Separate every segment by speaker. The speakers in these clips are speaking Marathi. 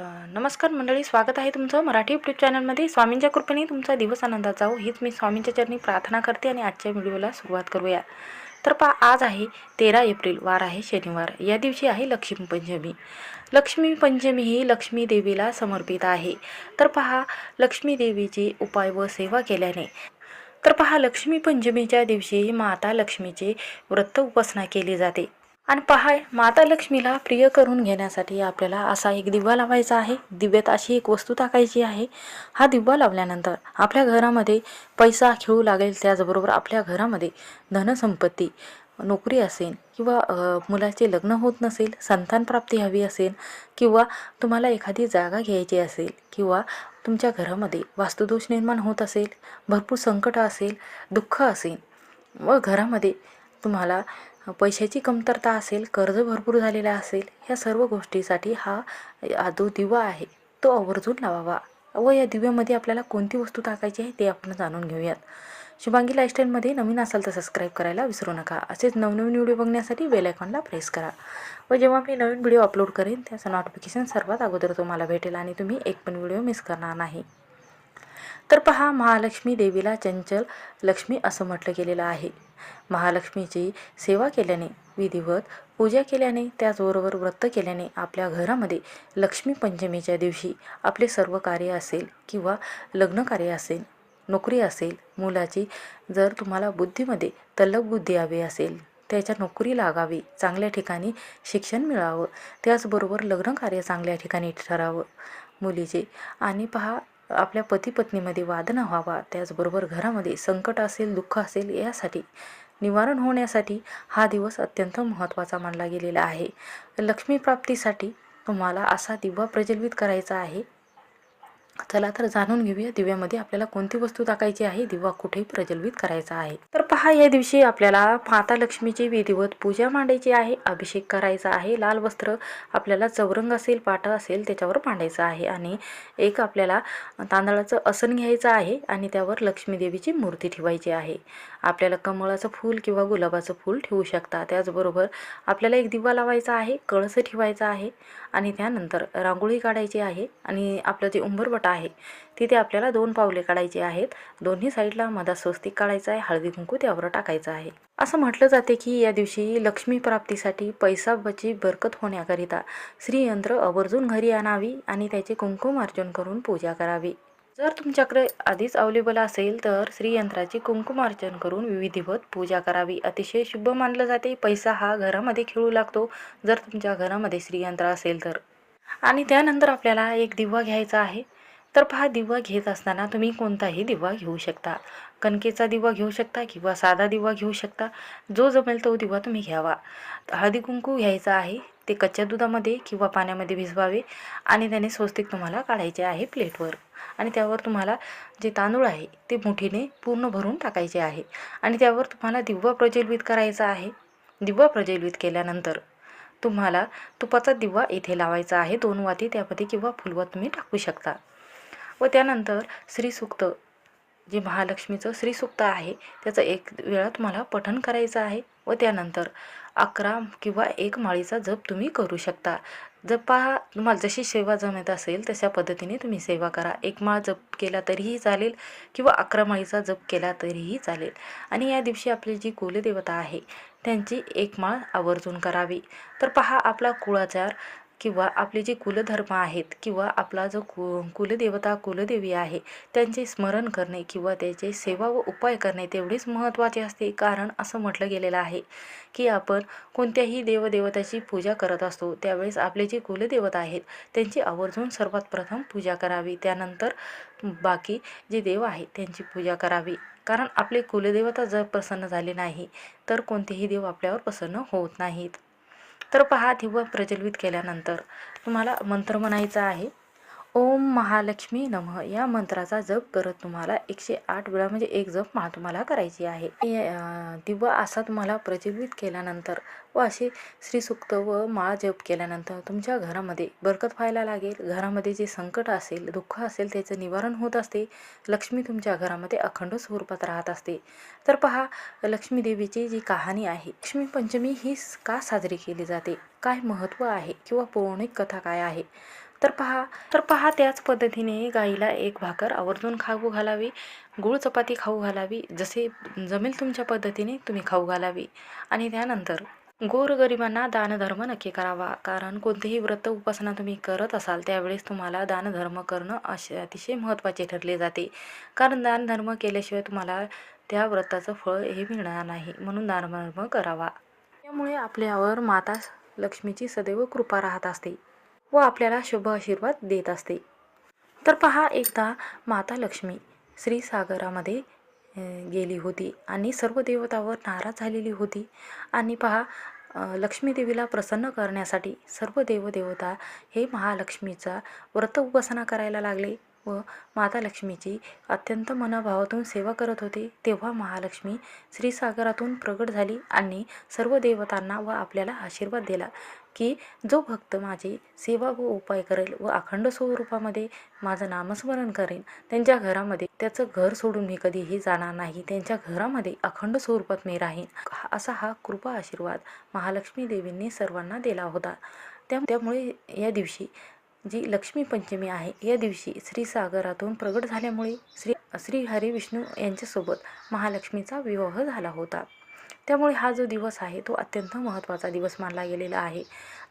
Speaker 1: नमस्कार मंडळी स्वागत आहे तुमचं मराठी यूट्यूब चॅनलमध्ये स्वामींच्या कृपेने तुमचा दिवस आनंदात जाऊ हीच मी स्वामींच्या चरणी प्रार्थना करते आणि आजच्या व्हिडिओला सुरुवात करूया. तर पहा आज आहे तेरा एप्रिल वार आहे शनिवार. या दिवशी आहे लक्ष्मीपंचमी लक्ष्मीपंचमी लक्ष्मी पंचमी ही लक्ष्मी देवीला समर्पित आहे. तर पहा लक्ष्मी देवीची उपाय व सेवा केल्याने. तर पहा लक्ष्मीपंचमीच्या दिवशी माता लक्ष्मीचे व्रत उपासना केली जाते. आणि पहा माता लक्ष्मीला प्रिय करून घेण्यासाठी आपल्याला असा एक दिवा लावायचा आहे. दिव्यात अशी एक वस्तू टाकायची आहे. हा दिवा लावल्यानंतर आपल्या घरामध्ये पैसा खेळू लागेल. त्याचबरोबर आपल्या घरामध्ये धनसंपत्ती नोकरी असेल किंवा मुलाचे लग्न होत नसेल संतानप्राप्ती हवी असेल किंवा तुम्हाला एखादी जागा घ्यायची असेल किंवा तुमच्या घरामध्ये वास्तुदोष निर्माण होत असेल भरपूर संकट असेल दुःख असेल व घरामध्ये तुम्हाला पैशाची कमतरता असेल कर्ज भरपूर झालेला असेल ह्या सर्व गोष्टीसाठी हा जो दिवा आहे. तो आवर्जून लावावा व या दिव्यामध्ये आपल्याला कोणती वस्तू टाकायची आहे ते आपण जाणून घेऊयात. शुभांगी लाईफस्टाईलमध्ये नवीन असाल तर सबस्क्राईब करायला विसरू नका. असेच नवनवीन व्हिडिओ बघण्यासाठी बेल आयकॉनला प्रेस करा. व जेव्हा मी नवीन व्हिडिओ अपलोड करेन त्याचं नोटिफिकेशन सर्वात अगोदर तुम्हाला भेटेल आणि तुम्ही एक पण व्हिडिओ मिस करणार नाही. तर पहा महालक्ष्मी देवीला चंचल लक्ष्मी असं म्हटलं गेलेलं आहे. महालक्ष्मीची सेवा केल्याने विधिवत पूजा केल्याने त्याचबरोबर व्रत केल्याने आपल्या घरामध्ये लक्ष्मीपंचमीच्या दिवशी आपले सर्व कार्य असेल किंवा लग्न कार्य असेल नोकरी असेल मुलाची जर तुम्हाला बुद्धीमध्ये तल्लक बुद्धी हवी असेल त्याच्या नोकरी लागावी चांगल्या ठिकाणी शिक्षण मिळावं त्याचबरोबर लग्न कार्य चांगल्या ठिकाणी ठरावं मुलीचे. आणि पहा आपल्या पती पत्नीमध्ये वाद न व्हावा त्याचबरोबर घरामध्ये संकट असेल दुःख असेल यासाठी निवारण होण्यासाठी हा दिवस अत्यंत महत्त्वाचा मानला गेलेला आहे. लक्ष्मी प्राप्तीसाठी तुम्हाला असा दिवा प्रज्वलित करायचा आहे. चला तर जाणून घेऊया दिव्यामध्ये आपल्याला कोणती वस्तू टाकायची आहे. दिवा कुठे प्रज्वलित करायचा आहे. तर पहा या दिवशी आपल्याला माता लक्ष्मीची विधिवत पूजा मांडायची आहे. अभिषेक करायचा आहे. लाल वस्त्र आपल्याला चौरंग असेल पाटा असेल त्याच्यावर मांडायचं आहे. आणि एक आपल्याला तांदळाचं आसन घ्यायचं आहे आणि त्यावर लक्ष्मी देवीची मूर्ती ठेवायची आहे. आपल्याला कमळाचं फूल किंवा गुलाबाचं फूल ठेवू शकता. त्याचबरोबर आपल्याला एक दिवा लावायचा आहे कळस ठेवायचं आहे. आणि त्यानंतर रांगोळी काढायची आहे. आणि आपलं जे उंबरवट आहे. तिथे आपल्याला दोन पावले काढायची आहेत. दोन्ही साईडला मधा स्वस्तिक काढायचा आहे. हळदी कुंकू त्यावर टाकायचं आहे. असं म्हटलं जाते की या दिवशी लक्ष्मी प्राप्तीसाठी पैसा बची बरकत होण्याकरिता श्रीयंत्र आवर्जून घरी आणावी आणि त्याचे कुंकुमार्जन करून पूजा करावी. जर तुमच्याकडे आधीच अवेलेबल असेल तर श्रीयंत्राची कुंकुमार्चन करून विधिवत पूजा करावी. अतिशय शुभ मानलं जाते. पैसा हा घरामध्ये खेळू लागतो. जर तुमच्या घरामध्ये श्रीयंत्र असेल तर. आणि त्यानंतर आपल्याला एक दिवा घ्यायचा आहे. तर पहा दिवा घेत असताना तुम्ही कोणताही दिवा घेऊ शकता. कणकेचा दिवा घेऊ शकता किंवा साधा दिवा घेऊ शकता. जो जमेल तो दिवा तुम्ही घ्यावा. हळदी कुंकू घ्यायचा आहे ते कच्च्या दुधामध्ये किंवा पाण्यामध्ये भिजवावे आणि त्याने स्वस्तिक तुम्हाला काढायचे आहे प्लेटवर. आणि त्यावर तुम्हाला जे तांदूळ आहे ते मुठीने पूर्ण भरून टाकायचे आहे. आणि त्यावर तुम्हाला दिवा प्रज्वलित करायचा आहे. दिवा प्रज्वलित केल्यानंतर तुम्हाला तुपाचा दिवा इथे लावायचा आहे. दोन वाती त्यामध्ये किंवा फुलवा तुम्ही टाकू शकता. व त्यानंतर श्रीसूक्त जे महालक्ष्मीचं श्रीसूक्त आहे त्याचं एक वेळा तुम्हाला पठण करायचं आहे व त्यानंतर अकरा किंवा एक माळीचा जप तुम्ही करू शकता. जपा तुम्हाला जशी सेवा जमत असेल तशा पद्धतीने तुम्ही सेवा करा. एक माळ जप केला तरीही चालेल किंवा अकरा माळीचा जप केला तरीही चालेल. आणि या दिवशी आपली जी कुलदेवता आहे त्यांची एक माळ आवर्जून करावी. तर पहा आपला कुळाचार किंवा आपले जे कुलधर्म आहेत किंवा आपला जो कु कुलदेवता कुलदेवी आहे त्यांचे स्मरण करणे किंवा त्याचे सेवा व उपाय करणे तेवढेच महत्त्वाचे असते. कारण असं म्हटलं गेलेलं आहे की आपण कोणत्याही देवदेवताची पूजा करत असतो त्यावेळेस आपले जे कुलदेवता आहेत त्यांची आवर्जून सर्वात प्रथम पूजा करावी. त्यानंतर बाकी जे देव आहेत त्यांची पूजा करावी. कारण आपले कुलदेवता जर प्रसन्न झाले नाही तर कोणतेही देव आपल्यावर प्रसन्न होत नाहीत. तर पहा दिवा प्रज्वलित केल्यानंतर तुम्हाला मंत्र म्हणायचा आहे. ओम महालक्ष्मी नमः. या मंत्राचा जप करत तुम्हाला एकशे आठ वेळा म्हणजे एक जप महा तुम्हाला करायची आहे. दिवा असा तुम्हाला प्रज्वलित केल्यानंतर व असे श्रीसुक्त व माळ जप केल्यानंतर तुमच्या घरामध्ये बरकत व्हायला लागेल. घरामध्ये जे संकट असेल दुःख असेल त्याचं निवारण होत असते. लक्ष्मी तुमच्या घरामध्ये अखंड स्वरूपात राहत असते. तर पहा लक्ष्मी देवीची जी कहाणी आहे लक्ष्मी पंचमी ही का साजरी केली जाते? काय महत्त्व आहे? किंवा पौराणिक कथा काय आहे? तर पहा तर पहा त्याच पद्धतीने गाईला एक भाकर आवर्जून खाऊ घालावी गूळ चपाती खाऊ घालावी जसे जमेल तुमच्या पद्धतीने तुम्ही खाऊ घालावी. आणि त्यानंतर गोरगरिबांना दानधर्म नक्की करावा कारण कोणतेही व्रत उपासना तुम्ही करत असाल त्यावेळेस तुम्हाला दानधर्म करणं असे अतिशय महत्त्वाचे ठरले जाते. कारण दानधर्म केल्याशिवाय तुम्हाला त्या व्रताचं फळ हे मिळणार नाही म्हणून दानधर्म करावा. त्यामुळे आपल्यावर माता लक्ष्मीची सदैव कृपा राहत असते. व आपल्याला शुभ आशीर्वाद देत असते. तर पहा एकदा माता लक्ष्मी श्रीसागरामध्ये गेली होती आणि सर्व देवतावर नाराज झालेली होती. आणि पहा लक्ष्मीदेवीला प्रसन्न करण्यासाठी सर्व देवदेवता हे महालक्ष्मीचा व्रत उपासना करायला लागले. व माता लक्ष्मीची अत्यंत मनोभावातून सेवा करत होते. तेव्हा महालक्ष्मी श्रीसागरातून प्रगट झाली आणि सर्व देवतांना व आपल्याला आशीर्वाद दिला की जो भक्त माझी सेवा व उपाय करेल व अखंड स्वरूपामध्ये माझं नामस्मरण करेन त्यांच्या घरामध्ये त्याचं घर सोडून मी कधीही जाणार नाही त्यांच्या घरामध्ये अखंड स्वरूपात मी राहीन. असा हा कृपा आशीर्वाद महालक्ष्मी देवींनी सर्वांना दिला होता. त्या त्यामुळे या दिवशी जी लक्ष्मी पंचमी आहे या दिवशी श्रीसागरातून प्रगट झाल्यामुळे श्री श्री हरी विष्णू यांच्यासोबत महालक्ष्मीचा विवाह झाला होता. त्यामुळे हा जो दिवस आहे तो अत्यंत महत्त्वाचा दिवस मानला गेलेला आहे.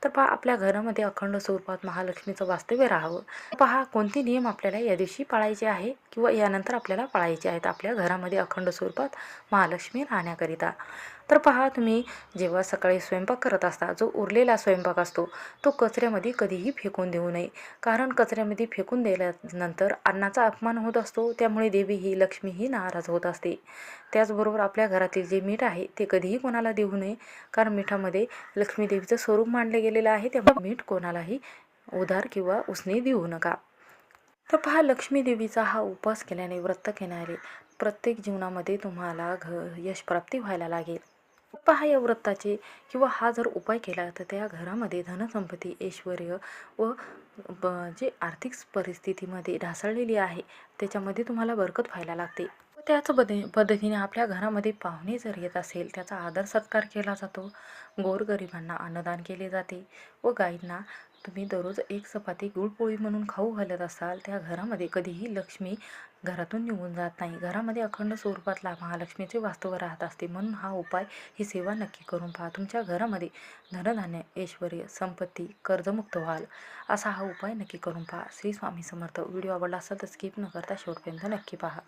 Speaker 1: तर पहा आपल्या घरामध्ये अखंड स्वरूपात महालक्ष्मीचं वास्तव्य राहावं. पहा कोणते नियम आपल्याला या दिवशी पाळायचे आहे किंवा यानंतर आपल्याला पाळायचे आहेत आपल्या घरामध्ये अखंड स्वरूपात महालक्ष्मी राहण्याकरिता. तर पहा तुम्ही जेव्हा सकाळी स्वयंपाक करत असता जो उरलेला स्वयंपाक असतो तो कचऱ्यामध्ये कधीही फेकून देऊ नये. कारण कचऱ्यामध्ये फेकून दिल्यानंतर अन्नाचा अपमान होत असतो त्यामुळे देवी ही लक्ष्मी ही नाराज होत असते. त्याचबरोबर आपल्या घरातील जे मीठ आहे ते ते कधीही कोणाला देऊ नये. कारण मिठामध्ये लक्ष्मीदेवीचं स्वरूप मांडलं गेलेलं आहे त्यामुळे मीठ कोणालाही उधार किंवा उसने देऊ नका. तर पहा लक्ष्मीदेवीचा हा उपवास केल्याने व्रत घेणारे प्रत्येक जीवनामध्ये तुम्हाला घ यशप्राप्ती व्हायला लागेल. पहा या व्रताचे किंवा हा जर उपाय केला तर त्या घरामध्ये धनसंपत्ती ऐश्वर व ब जे आर्थिक परिस्थितीमध्ये ढासळलेली आहे त्याच्यामध्ये तुम्हाला बरकत व्हायला लागते. त्याच पद्धे पद्धतीने आपल्या घरामध्ये पाहुणे जर येत असेल त्याचा आदर सत्कार केला जातो. गोरगरिबांना अन्नदान केले जाते व गाईंना तुम्ही दररोज एक चपाती गुळपोळी म्हणून खाऊ घालत असाल त्या घरामध्ये कधीही लक्ष्मी घरातून निघून जात नाही. घरामध्ये अखंड स्वरूपातला महालक्ष्मीचे वास्तव राहत असते. म्हणून हा उपाय ही सेवा नक्की करून पहा. तुमच्या घरामध्ये धनधान्य ऐश्वर संपत्ती कर्जमुक्त व्हाल असा हा उपाय नक्की करून पहा. श्री स्वामी समर्थ. व्हिडिओ आवडला असेल तर स्किप न करता शेवटपर्यंत नक्की पहा.